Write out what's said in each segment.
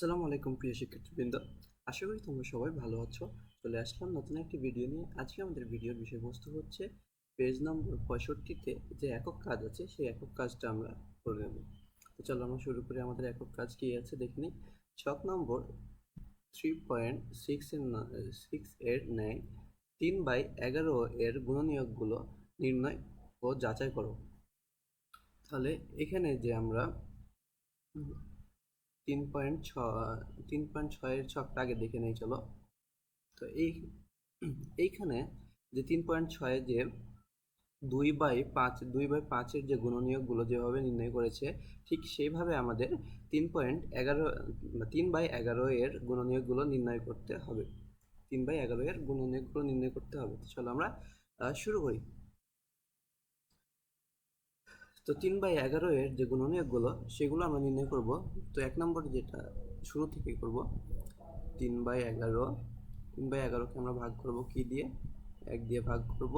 আসসালামু আলাইকুম প্রিয় শিক্ষার্থীবৃন্দ। আশা করি তোমরা সবাই ভালো আছো। চলে আসলাম নতুন একটি ভিডিও নিয়ে। আজকে আমাদের ভিডিওর বিষয়বস্তু হচ্ছে পেজ নম্বর পঁয়ষট্টিতে যে একক কাজ আছে, সেই একক কাজটা আমরা করে নেব। তো চলো আমরা শুরু করি। আমাদের একক কাজ কি আছে দেখে নিই। ছক নম্বর থ্রি পয়েন্ট সিক্স এর সিক্স এর ন্যায় তিন বাই এগারো এর গুণনীয়কগুলো নির্ণয় ও যাচাই করো। তাহলে এখানে যে আমরা তিন পয়েন্ট ছ, তিন পয়েন্ট ছয়ের ছকটা আগে দেখে নেই, চলো। তো এই, এইখানে যে তিন পয়েন্ট ছয়ে যে দুই বাই পাঁচ, দুই বাই পাঁচের যে গুণনীয়কগুলো যেভাবে নির্ণয় করেছে, ঠিক সেইভাবে আমাদের তিন পয়েন্ট এগারো, তিন বাই এগারো এর গুণনীয়কগুলো নির্ণয় করতে হবে। তিন বাই এগারো এর গুণনীয়কগুলো নির্ণয় করতে হবে। চলো আমরা শুরু করি। তো তিন বাই এগারো এর যে গুণনীয়কগুলো, সেগুলো আমরা নির্ণয় করব। তো এক নম্বর যেটা শুরু থেকে করব, তিন বাই এগারো, তিন বাই এগারোকে আমরা ভাগ করব কি দিয়ে? এক দিয়ে ভাগ করব।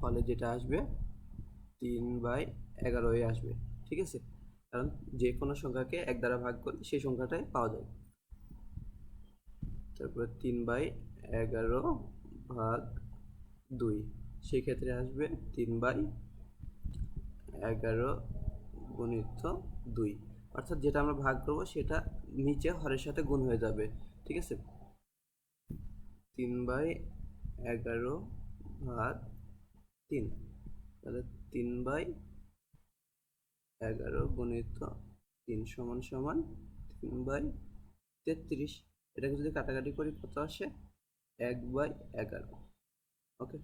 ফলে যেটা আসবে, তিন বাই এগারোই আসবে, ঠিক আছে? কারণ যে কোনো সংখ্যাকে এক দ্বারা ভাগ করলে সেই সংখ্যাটাই পাওয়া যায়। তারপরে তিন বাই এগারো ভাগ দুই সেক্ষেত্রে আসবে তিন বাই এগারো গুণিত দুই। অর্থাৎ যেটা আমরা ভাগ করব সেটা নিচে হরের সাথে গুণ হয়ে যাবে, ঠিক আছে? তিন বাই এগারো ভাগ তিন। তাহলে তিন বাই এগারো গুণিত তিন সমান সমান তিন বাই তেত্রিশ। এটাকে যদি কাটাকাটি করি কত আসে? এক বাই এগারো। ওকে?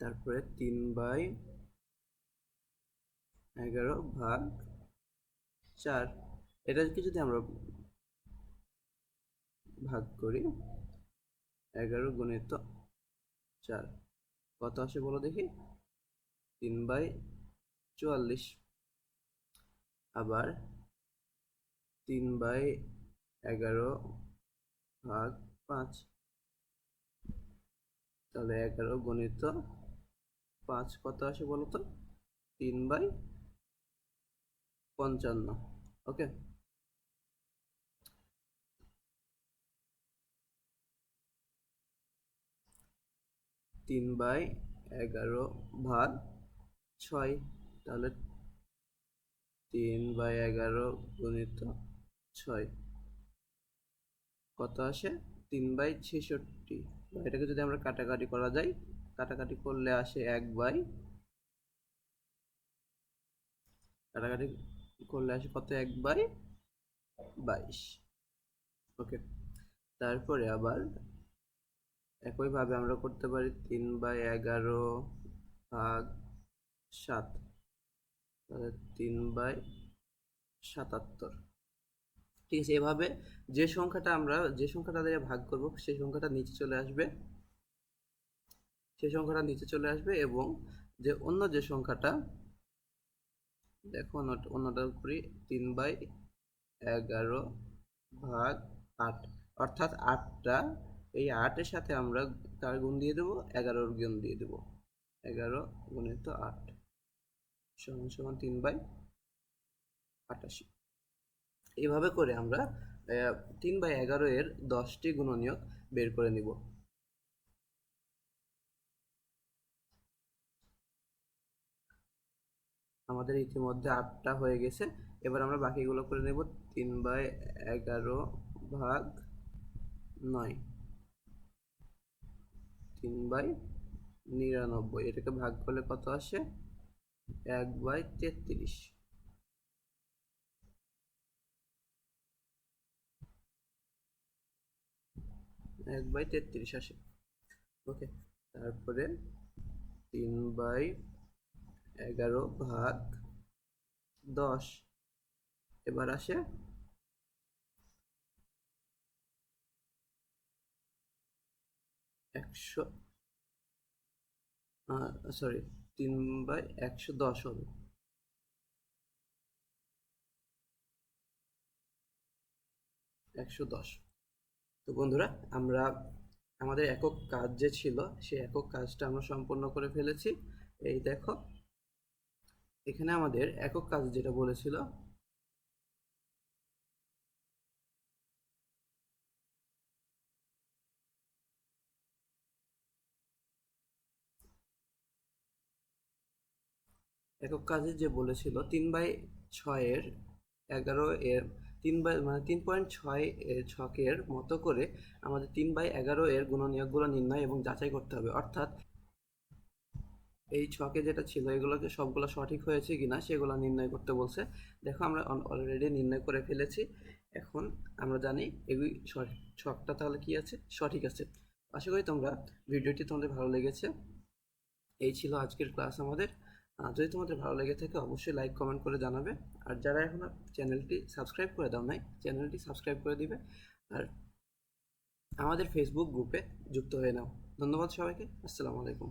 তারপরে তিন বাই এগারো ভাগ চার। এটাকে যদি আমরা ভাগ করি, এগারো গুণিত চার, কত আসে বলো দেখি? তিন বাই চুয়াল্লিশ। আবার তিন বাই এগারো ভাগ পাঁচ। তাহলে এগারো গণিত পাঁচ কত আসে বলো তো? তিন বাই পঞ্চান্ন ওকে তিন বাই এগারো ভাগ ছয়, তাহলে তিন বাই এগারো গুণিত ছয়। কত আসে? তিন বাই ছেষট্টি। এটাকে যদি আমরা কাটাকাটি করা যায়, কাটাকাটি করলে আসে এক বাই, কাটাকাটি করলে আসে কত? এক বাই বাইশ। ওকে, তারপরে আবার একইভাবে আমরা করতে পারি তিন বাই এগারো ভাগ সাত, তাহলে তিন বাই সাতাত্তর। ঠিক আছে, এভাবে যে সংখ্যাটা আমরা, যে সংখ্যাটা দিয়ে ভাগ করব, সেই সংখ্যাটা নিচে চলে আসবে। সেই সংখ্যাটা নিচে চলে আসবে এবং যে অন্য যে সংখ্যাটা দেখো অন্যটা করি, তিন বাই এগারো ভাগ আট। অর্থাৎ আটটা, এই আটের সাথে আমরা কার গুণ দিয়ে দেবো? এগারোর গুণ দিয়ে দেবো। এগারো গুণিত আট সমান সমান তিন বাই আটাশি। এইভাবে করে আমরা তিন বাই এগারো এর দশটি গুণনীয়ক বের করে নিব। আমাদের ইতিমধ্যে আটটা হয়ে গেছে। এবার আমরা বাকিগুলো করে নেব। তিন বাই এগারো ভাগ নয়। তিন বাই নিরানব্বই। এটাকে ভাগ করলে কত আসে? এক বাই তেত্রিশ। এক বাই তেত্রিশ আসে। ওকে, তারপরে তিন বাই এগারো ভাগ দশ। এবার আসে একশো সরি তিন বাই একশো দশ হবে। একশো দশ। তো বন্ধুরা, আমরা আমাদের একক কাজ যে ছিল, সেই একক কাজটা আমরা সম্পূর্ণ করে ফেলেছি। এই দেখো এখানে আমাদের একক কাজ যেটা বলেছিল, একক কাজে যে বলেছিল তিন বাই ছয়ের এগারো এর তিন বাই মানে তিন পয়েন্ট ছয় ছকের মতো করে আমাদের তিন বাই এগারো এর গুণনীয়কগুলো নির্ণয় এবং যাচাই করতে হবে। অর্থাৎ এই ছকে যেটা ছিল এগুলোকে সবগুলো সঠিক হয়েছে কিনা সেগুলো নির্ণয় করতে বলছে। দেখো, আমরা অলরেডি নির্ণয় করে ফেলেছি। এখন আমরা জানি এগুলি সঠিক ছকটা তাহলে কি আছে? সঠিক আছে। আশা করি তোমরা ভিডিওটি তোমাদের ভালো লেগেছে। এই ছিল আজকের ক্লাস আমাদের। যদি তোমাদের ভালো লেগে থাকে, অবশ্যই লাইক কমেন্ট করে জানাবে। আর যারা এখনও চ্যানেলটি সাবস্ক্রাইব করে দাও নাই, চ্যানেলটি সাবস্ক্রাইব করে দিবে। আর আমাদের ফেসবুক গ্রুপে যুক্ত হয়ে নাও। ধন্যবাদ সবাইকে। আসসালামু আলাইকুম।